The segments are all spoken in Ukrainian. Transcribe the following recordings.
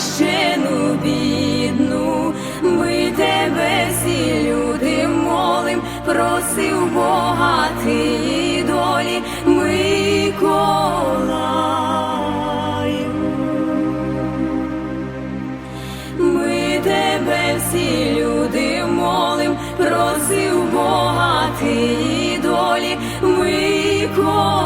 На знищену бідну, ми тебе всі люди молим, просив Бога ти долі, Миколаю. Ми тебе всі люди молим, просив Бога ти долі Миколаю.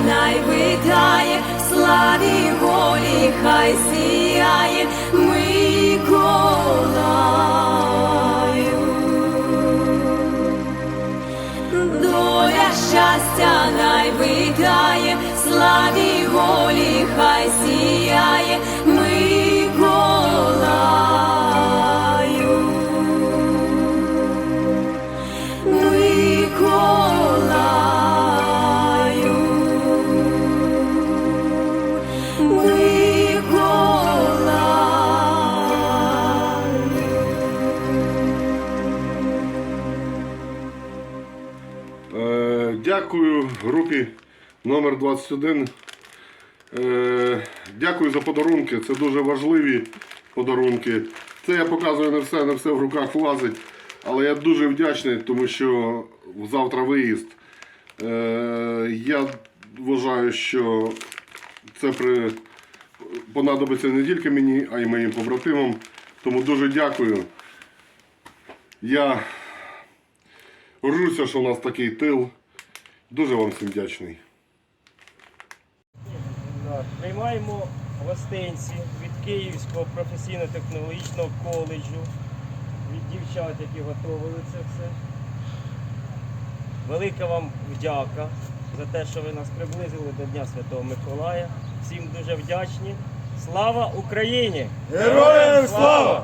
Щастя найвитає, славі волі хай сіяє Дякую групі номер 21. Е, Дякую за подарунки. Це дуже важливі подарунки. Це я показую не все, не все в руках влазить. Але я дуже вдячний, тому що завтра виїзд. Е, Я вважаю, що це при... понадобиться не тільки мені, а й моїм побратимам. Тому дуже дякую. Я горжуся, що у нас такий тил. Дуже вам всім вдячний. Приймаємо гостинці від Київського професійно-технологічного коледжу, від дівчат, які готували це все. Велика вам вдяка за те, що ви нас приблизили до Дня Святого Миколая. Всім дуже вдячні. Слава Україні! Героям слава!